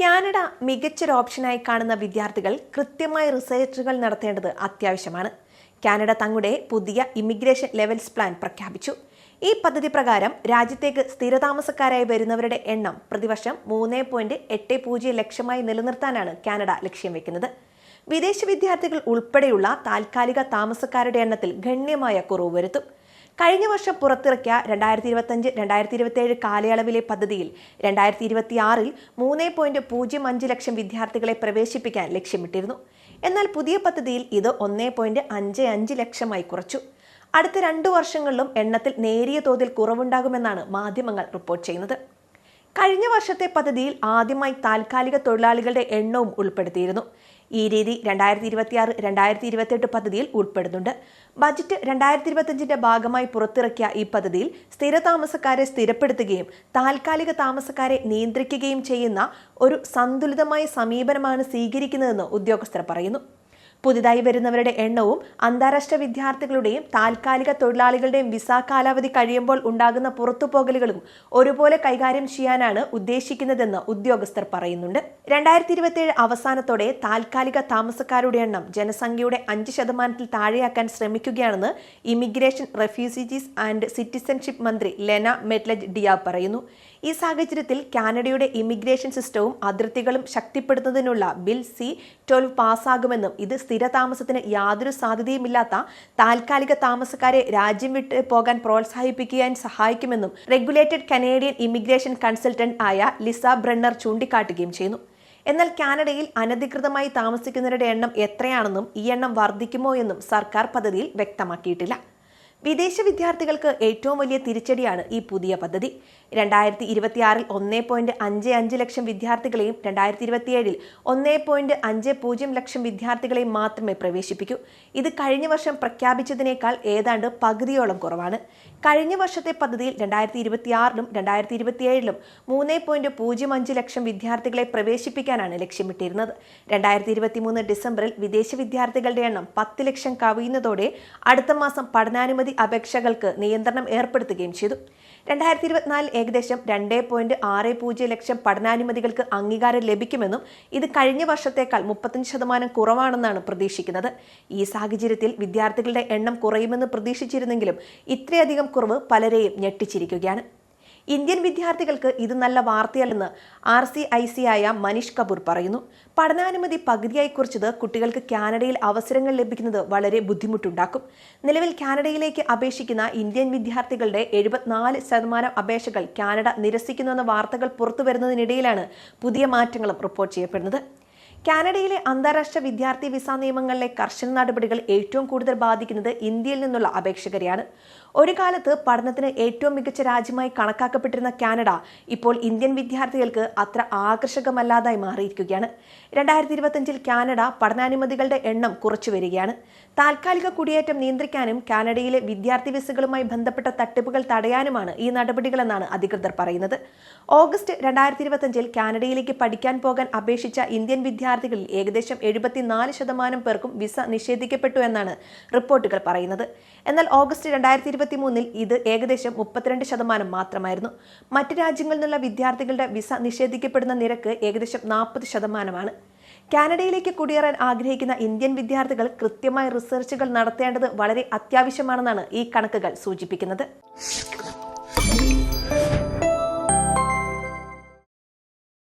Canada മികച്ചൊരു ഓപ്ഷനായി കാണുന്ന വിദ്യാർത്ഥികൾ കൃത്യമായ റിസർച്ചുകൾ നടത്തേണ്ടത് അത്യാവശ്യമാണ്. കാനഡ തങ്ങളുടെ പുതിയ ഇമിഗ്രേഷൻ ലെവൽസ് പ്ലാൻ പ്രഖ്യാപിച്ചു. ഈ പദ്ധതി പ്രകാരം രാജ്യത്തേക്ക് സ്ഥിരതാമസക്കാരായി വരുന്നവരുടെ എണ്ണം പ്രതിവർഷം മൂന്ന് പോയിന്റ് എട്ട് പൂജ്യം ലക്ഷമായി നിലനിർത്താനാണ് കാനഡ ലക്ഷ്യം വെക്കുന്നത്. വിദേശ വിദ്യാർത്ഥികൾ ഉൾപ്പെടെയുള്ള താൽക്കാലിക താമസക്കാരുടെ എണ്ണത്തിൽ ഗണ്യമായ കുറവ് വരുത്തും. കഴിഞ്ഞ വർഷം പുറത്തിറക്കിയ രണ്ടായിരത്തി ഇരുപത്തഞ്ച് രണ്ടായിരത്തി ഇരുപത്തിയേഴ് കാലയളവിലെ പദ്ധതിയിൽ രണ്ടായിരത്തി ഇരുപത്തി ആറിൽ മൂന്ന് പോയിന്റ് പൂജ്യം അഞ്ച് ലക്ഷം വിദ്യാർത്ഥികളെ പ്രവേശിപ്പിക്കാൻ ലക്ഷ്യമിട്ടിരുന്നു. എന്നാൽ പുതിയ പദ്ധതിയിൽ ഇത് ഒന്ന് പോയിന്റ് അഞ്ച് അഞ്ച് ലക്ഷമായി കുറച്ചു. അടുത്ത രണ്ടു വർഷങ്ങളിലും എണ്ണത്തിൽ നേരിയ തോതിൽ കുറവുണ്ടാകുമെന്നാണ് മാധ്യമങ്ങൾ റിപ്പോർട്ട് ചെയ്യുന്നത്. കഴിഞ്ഞ വർഷത്തെ പദ്ധതിയിൽ ആദ്യമായി താൽക്കാലിക തൊഴിലാളികളുടെ എണ്ണവും ഉൾപ്പെടുത്തിയിരുന്നു. ഈ രീതി രണ്ടായിരത്തി ഇരുപത്തിയാറ് രണ്ടായിരത്തി ഇരുപത്തിയെട്ട് പദ്ധതിയിൽ ഉൾപ്പെടുന്നുണ്ട്. ബജറ്റ് രണ്ടായിരത്തി ഇരുപത്തിയഞ്ചിന്റെ ഭാഗമായി പുറത്തിറക്കിയ ഈ പദ്ധതിയിൽ സ്ഥിര താമസക്കാരെ സ്ഥിരപ്പെടുത്തുകയും താൽക്കാലിക താമസക്കാരെ നിയന്ത്രിക്കുകയും ചെയ്യുന്ന ഒരു സന്തുലിതമായ സമീപനമാണ് സ്വീകരിക്കുന്നതെന്ന് ഉദ്യോഗസ്ഥർ പറയുന്നു. പുതുതായി വരുന്നവരുടെ എണ്ണവും അന്താരാഷ്ട്ര വിദ്യാർത്ഥികളുടെയും താൽക്കാലിക തൊഴിലാളികളുടെയും വിസ കാലാവധി കഴിയുമ്പോൾ ഉണ്ടാകുന്ന പുറത്തുപോകലുകളും ഒരുപോലെ കൈകാര്യം ചെയ്യാനാണ് ഉദ്ദേശിക്കുന്നതെന്ന് ഉദ്യോഗസ്ഥർ പറയുന്നുണ്ട്. രണ്ടായിരത്തി ഇരുപത്തിയേഴ് അവസാനത്തോടെ താൽക്കാലിക താമസക്കാരുടെ എണ്ണം ജനസംഖ്യയുടെ അഞ്ച് ശതമാനത്തിൽ താഴെയാക്കാൻ ശ്രമിക്കുകയാണെന്ന് ഇമിഗ്രേഷൻ റെഫ്യൂജിറ്റീസ് ആൻഡ് സിറ്റിസൺഷിപ്പ് മന്ത്രി ലെന മെറ്റ്ലജ് ഡിയ പറയുന്നു. ഈ സാഹചര്യത്തിൽ കാനഡയുടെ ഇമിഗ്രേഷൻ സിസ്റ്റവും അതിർത്തികളും ശക്തിപ്പെടുത്തുന്നതിനുള്ള ബിൽ സി ട്വൽവ് പാസ്സാകുമെന്നും ഇത് സ്ഥിരതാമസത്തിന് യാതൊരു സാധ്യതയുമില്ലാത്ത താൽക്കാലിക താമസക്കാരെ രാജ്യം വിട്ട് പോകാൻ പ്രോത്സാഹിപ്പിക്കാൻ സഹായിക്കുമെന്നും റെഗുലേറ്റഡ് കനേഡിയൻ ഇമിഗ്രേഷൻ കൺസൾട്ടന്റ് ആയ ലിസ ബ്രണ്ണർ ചൂണ്ടിക്കാട്ടുകയും ചെയ്യുന്നു. എന്നാൽ കാനഡയിൽ അനധികൃതമായി താമസിക്കുന്നവരുടെ എണ്ണം എത്രയാണെന്നും ഈ എണ്ണം വർദ്ധിക്കുമോ എന്നും സർക്കാർ പദ്ധതിയിൽ വ്യക്തമാക്കിയിട്ടില്ല. വിദേശ വിദ്യാർത്ഥികൾക്ക് ഏറ്റവും വലിയ തിരിച്ചടിയാണ് ഈ പുതിയ പദ്ധതി. രണ്ടായിരത്തി ഇരുപത്തിയാറിൽ ഒന്നേ പോയിന്റ് അഞ്ച് അഞ്ച് ലക്ഷം വിദ്യാർത്ഥികളെയും രണ്ടായിരത്തി ഇരുപത്തിയേഴിൽ ഒന്നേ പോയിന്റ് അഞ്ച് പൂജ്യം ലക്ഷം വിദ്യാർത്ഥികളെയും മാത്രമേ പ്രവേശിപ്പിക്കൂ. ഇത് കഴിഞ്ഞ വർഷം പ്രഖ്യാപിച്ചതിനേക്കാൾ ഏതാണ്ട് പകുതിയോളം കുറവാണ്. കഴിഞ്ഞ വർഷത്തെ പദ്ധതിയിൽ രണ്ടായിരത്തി ഇരുപത്തിയാറിലും രണ്ടായിരത്തി ഇരുപത്തിയേഴിലും മൂന്നേ പോയിന്റ് പൂജ്യം അഞ്ച് ലക്ഷം വിദ്യാർത്ഥികളെ പ്രവേശിപ്പിക്കാനാണ് ലക്ഷ്യമിട്ടിരുന്നത്. രണ്ടായിരത്തി ഇരുപത്തി മൂന്ന് ഡിസംബറിൽ വിദേശ വിദ്യാർത്ഥികളുടെ എണ്ണം പത്ത് ലക്ഷം കവിയുന്നതോടെ അടുത്ത മാസം പഠനാനുമതി അപേക്ഷകൾക്ക് നിയന്ത്രണം ഏർപ്പെടുത്തുകയും ചെയ്തു. രണ്ടായിരത്തി ഇരുപത്തിനാലിൽ ഏകദേശം രണ്ട് പോയിന്റ് ആറ് പൂജ്യം ലക്ഷം പഠനാനുമതികൾക്ക് അംഗീകാരം ലഭിക്കുമെന്നും ഇത് കഴിഞ്ഞ വർഷത്തേക്കാൾ മുപ്പത്തഞ്ച് ശതമാനം കുറവാണെന്നാണ് പ്രതീക്ഷിക്കുന്നത്. ഈ സാഹചര്യത്തിൽ വിദ്യാർത്ഥികളുടെ എണ്ണം കുറയുമെന്ന് പ്രതീക്ഷിച്ചിരുന്നെങ്കിലും ഇത്രയധികം കുറവ് പലരെയും ഞെട്ടിച്ചിരിക്കുകയാണ്. ഇന്ത്യൻ വിദ്യാർത്ഥികൾക്ക് ഇത് നല്ല വാർത്തയല്ലെന്ന് ആർ സി ഐ സി ആയ മനീഷ് കപൂർ പറയുന്നു. പഠനാനുമതി പകുതിയായി കുറിച്ചത് കുട്ടികൾക്ക് കാനഡയിൽ അവസരങ്ങൾ ലഭിക്കുന്നത് വളരെ ബുദ്ധിമുട്ടുണ്ടാക്കും. നിലവിൽ കാനഡയിലേക്ക് അപേക്ഷിക്കുന്ന ഇന്ത്യൻ വിദ്യാർത്ഥികളുടെ എഴുപത്തിനാല് ശതമാനം അപേക്ഷകൾ കാനഡ നിരസിക്കുന്നുവെന്ന വാർത്തകൾ പുറത്തു വരുന്നതിനിടയിലാണ് പുതിയ മാറ്റങ്ങളും റിപ്പോർട്ട് ചെയ്യപ്പെടുന്നത്. കാനഡയിലെ അന്താരാഷ്ട്ര വിദ്യാർത്ഥി വിസ നിയമങ്ങളിലെ കർശന നടപടികൾ ഏറ്റവും കൂടുതൽ ബാധിക്കുന്നത് ഇന്ത്യയിൽ നിന്നുള്ള അപേക്ഷകരെയാണ്. ഒരു കാലത്ത് പഠനത്തിന് ഏറ്റവും മികച്ച രാജ്യമായി കണക്കാക്കപ്പെട്ടിരുന്ന കാനഡ ഇപ്പോൾ ഇന്ത്യൻ വിദ്യാർത്ഥികൾക്ക് അത്ര ആകർഷകമല്ലാതായി മാറിയിരിക്കുകയാണ്. രണ്ടായിരത്തി ഇരുപത്തിയഞ്ചിൽ കാനഡ പഠനാനുമതികളുടെ എണ്ണം കുറച്ചു വരികയാണ്. താൽക്കാലിക കുടിയേറ്റം നിയന്ത്രിക്കാനും കാനഡയിലെ വിദ്യാർത്ഥി വിസകളുമായി ബന്ധപ്പെട്ട തട്ടിപ്പുകൾ തടയാനുമാണ് ഈ നടപടികളെന്നാണ് അധികൃതർ പറയുന്നത്. ഓഗസ്റ്റ് രണ്ടായിരത്തി ഇരുപത്തിയഞ്ചിൽ കാനഡയിലേക്ക് പഠിക്കാൻ പോകാൻ അപേക്ഷിച്ച ഇന്ത്യൻ വിദ്യാർത്ഥികളിൽ ഏകദേശം എഴുപത്തിനാല് ശതമാനം പേർക്കും വിസ നിഷേധിക്കപ്പെട്ടു എന്നാണ് റിപ്പോർട്ടുകൾ പറയുന്നത്. എന്നാൽ ഓഗസ്റ്റ് രണ്ടായിരത്തി ഇരുപത്തി മൂന്നിൽ ഇത് ഏകദേശം മുപ്പത്തിരണ്ട് ശതമാനം മാത്രമായിരുന്നു. മറ്റ് രാജ്യങ്ങളിൽ നിന്നുള്ള വിദ്യാർത്ഥികളുടെ വിസ നിഷേധിക്കപ്പെടുന്ന നിരക്ക് ഏകദേശം നാൽപ്പത് ശതമാനമാണ്. കാനഡയിലേക്ക് കുടിയേറാൻ ആഗ്രഹിക്കുന്ന ഇന്ത്യൻ വിദ്യാർത്ഥികൾ കൃത്യമായ റിസർച്ചുകൾ നടത്തേണ്ടത് വളരെ അത്യാവശ്യമാണെന്നാണ് ഈ കണക്കുകൾ സൂചിപ്പിക്കുന്നത്.